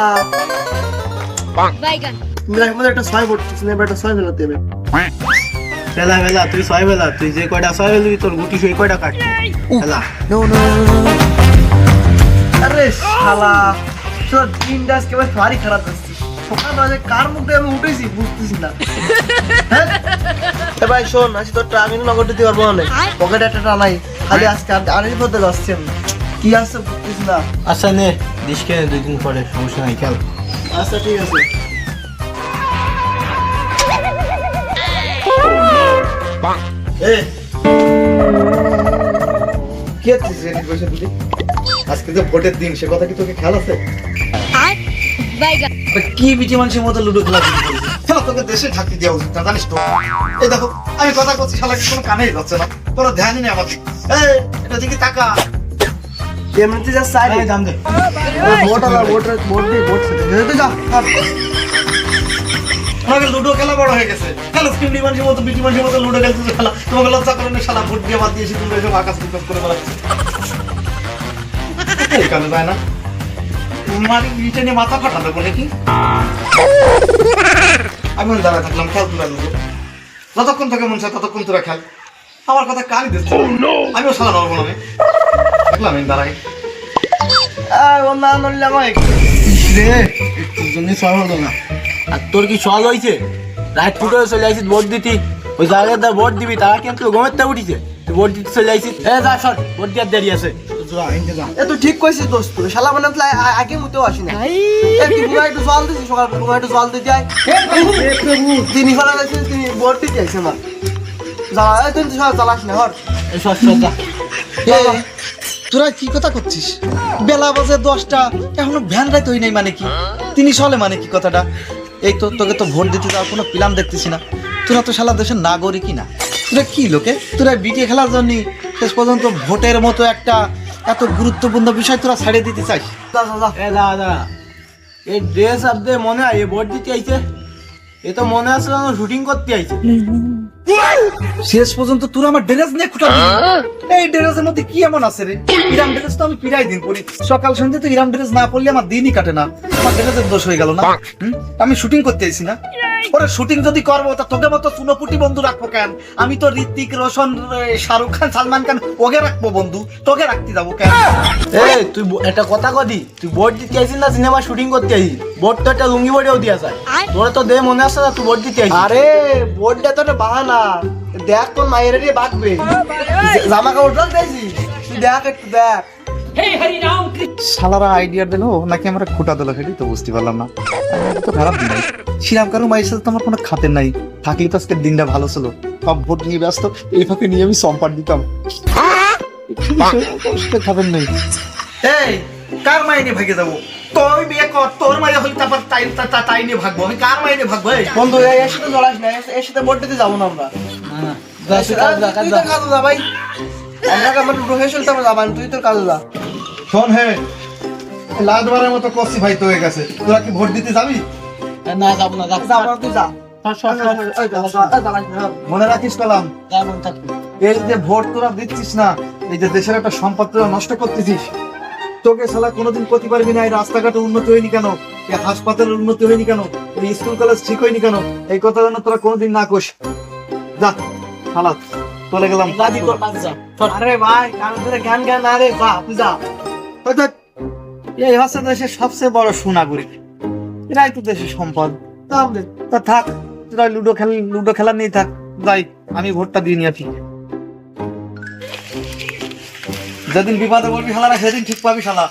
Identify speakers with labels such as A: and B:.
A: শালা
B: বাইগান।
A: মিলার মধ্যে একটা ছয় পড়ছিস না একটা ছয় ফেলাতে হবে
C: বেলা বেলা তুই ছয় বেলা তুই যে কয়টা ছয় বেলবি তোর গুটি সেই কয়টা কাটবি? বেলা।
A: নো নো আরে শালা তোর দিনটা আজকে আমার ভারী খারাপ কার মুখে আমি উঠেছি বুঝতেছি না। হ্যাঁ? ভাই শোন আজকে তোর নগদ দিতে পারব না পকেটে একটা টানাই খালি আজকে আড়াই পথে যাচ্ছি আমি। কি আছে বুঝতেছি না?
C: আচ্ছা নে দিস কেনে দুই দিন পরে সমস্যা নাই খেল।
A: আচ্ছা ঠিক আছে। এ
D: কি আছিস রেডি বসে দিদি আজকে তো ভোটের দিন সে কথা কি তোকে খেয়াল আছে? কি বিটি মানুষের মতো লুডো খেলা খেলা তোকে দেশে থাকতে দেওয়া উচিত না জানিস তো। এই দেখো আমি কথা বলছি শালাকে কোনো কানেই যাচ্ছে না। কোনো ধ্যানই নেই আমার এই এটা দিকে তাকা।
A: এমনিতে যা চাই
C: এই দাম দে
A: ভোট আলা ভোট ভোট দিয়ে ভোট খেতে দে যা আর
D: তোমাকে লুডো খেলা বড় হয়ে গেছে। খেলো স্ক্রিন মতো বিটি মানুষের মতো লুডো খেলতেছে খেলা। তোমাকে লজ্জা করে না শালা ভোট দিয়ে বাদ দিয়েছি তুমি এসব আকাশ বিকাশ করে বেড়াচ্ছি। এখানে যায় না। তোমার নিচে নিয়ে মাথা ফাটা দেবো নাকি আমি ওই দাঁড়ায় থাকলাম খেল তোরা লুডো। যতক্ষণ থেকে মন চায় ততক্ষণ তোরা খেল। আমার কথা কানই দিচ্ছে আমিও শালা নড়বো না আমি। দেখলাম আমি দাঁড়াই
A: ও না নড়লে আমায়
C: রে তোর জন্য সল হলো না। আর তোর কি সল হয়েছে রাত ফুটে চলে আসিস ভোট দিতি। ওই ভোট দিবি তারা কিন্তু গমের তে উঠিছে? তুই ভোট দিতে চলে আসিস এ যা সর ভোট দেওয়ার দেরি আছে। যা
A: এ তুই ঠিক কইছিস দোস্ত শালা মানে আগে মুতেও আসি না। এ তুই বুড়া একটু জল দিছিস সকাল বুড়া একটু জল দিতে আয়। তিনি ফেলা তিনি বোর্ড দিতে আইছে আমার এ তুই সব জ্বালাস না হর
C: সর সর যা।
E: তোরা কি কথা করছিস? বেলা বাজে দশটা এখনও ভ্যান রাইতে হই নাই মানে কি? তিনি চলে মানে কি কথাটা? এই তো তোকে তো ভোট দিতে যাওয়ার কোনো প্ল্যান দেখতেছি না। তোরা তো সারা দেশের নাগরিকই না। তোরা কি লোকে? তোরা বিটিয়ে খেলার জন্য শেষ পর্যন্ত ভোটের মতো একটা এত গুরুত্বপূর্ণ বিষয় তোরা ছাড়িয়ে দিতে চাস।
C: দাদা এই ড্রেস আপনি মনে হয় এ ভোট দিতে আইছে। এ তো মনে আছে শুটিং করতে আইছে।
E: শেষ পর্যন্ত তোর আমার ড্রেস নিয়ে খুঁটা এই ড্রেসের মধ্যে কি এমন আছে রে? ইরাম ড্রেস তো আমি পিরাই দিন পরি। সকাল সন্ধ্যে তো ইরাম ড্রেস না পরলে আমার দিনই কাটে না। আমার ড্রেসের দোষ হয়ে গেল না। হুম? আমি শুটিং করতে আইছি না। ওরে শুটিং যদি করব তা তোকে মতো চুনোপুটি বন্ধু রাখব কেন? আমি তো ঋত্বিক রোশন শাহরুখ খান সালমান খান ওকে রাখব বন্ধু। তোকে রাখতে যাব কেন?
C: এ তুই একটা কথা কদি তুই ভোট দিতে আইছিস না সিনেমা শুটিং করতে আইছিস? ভোট তো একটা লুঙ্গি বোর্ডেও দিয়া যায়। তোরা তো দে মনে আছে না তুই বোর্ড দিতে আইছিস?
A: আরে বোর্ডটা তো বাহানা। দেখ কোন মায়ের বাঁকবে জামা কাপড় তুই দেখ একটু দেখ।
E: শালারা আইডিয়া দিলো নাকি আমরা খুঁটা দিলো সেটাই তো বুঝতে পারলাম না। তো খারাপ দিন নাই। শ্রীরাম কারু মায়ের সাথে তো আমার কোনো খাতের নাই। থাকলে তো আজকের দিনটা ভালো ছিল। সব ভোট নিয়ে ব্যস্ত এই ফাঁকে নিয়ে আমি সম্পাদ দিতাম। খাবেন নেই।
D: এই কার মাইনে ভাগে যাব? তুই বিয়ে কর তোর মাইনে হলে তারপর তাই তা- তা- তাই নিয়ে ভাগবো। আমি কার মাইনে ভাগবো এই?
A: বন্ধু এর সাথে জড়াস না এর- সাথে বোর্ড দিতে যাব না আমরা। তুই তোর কাজে যা ভাই। আমরা আমার তো আমরা যাবান তুই তোর কাজে যা
D: শোন হে লাদবারের মতো কষি ভাই তো হয়ে গেছে। তোরা কি ভোট দিতে যাবি?
C: না যাব না যাব
A: আমরা তুই যা। না,
D: মনে রাখিস কালাম। এই যে ভোট তোরা দিচ্ছিস না এই যে দেশের একটা সম্পদ তোরা নষ্ট করতেছিস তোকে সালা কোনোদিন করতে পারবি না এই রাস্তাঘাটে উন্নতি হয়নি কেন? এই হাসপাতালের উন্নতি হয়নি কেন? এই স্কুল কলেজ ঠিক হয়নি কেন? এই কথা যেন তোরা কোনোদিন না কোষ যা হালাত চলে গেলাম।
A: আরে ভাই কান ধরে জ্ঞান জ্ঞান আরে যা তুই যা।
E: এই হচ্ছে দেশের সবচেয়ে বড় সুনাগরিক। এরাই তো দেশের সম্পদ। তাহলে তা থাক লুডো খেল, লুডো খেলা নিয়ে থাক। যাই, আমি ভোটটা দিয়ে নিয়ে আসি। যেদিন বিপদে বলবি শালারা সেদিন ঠিক পাবি শালা।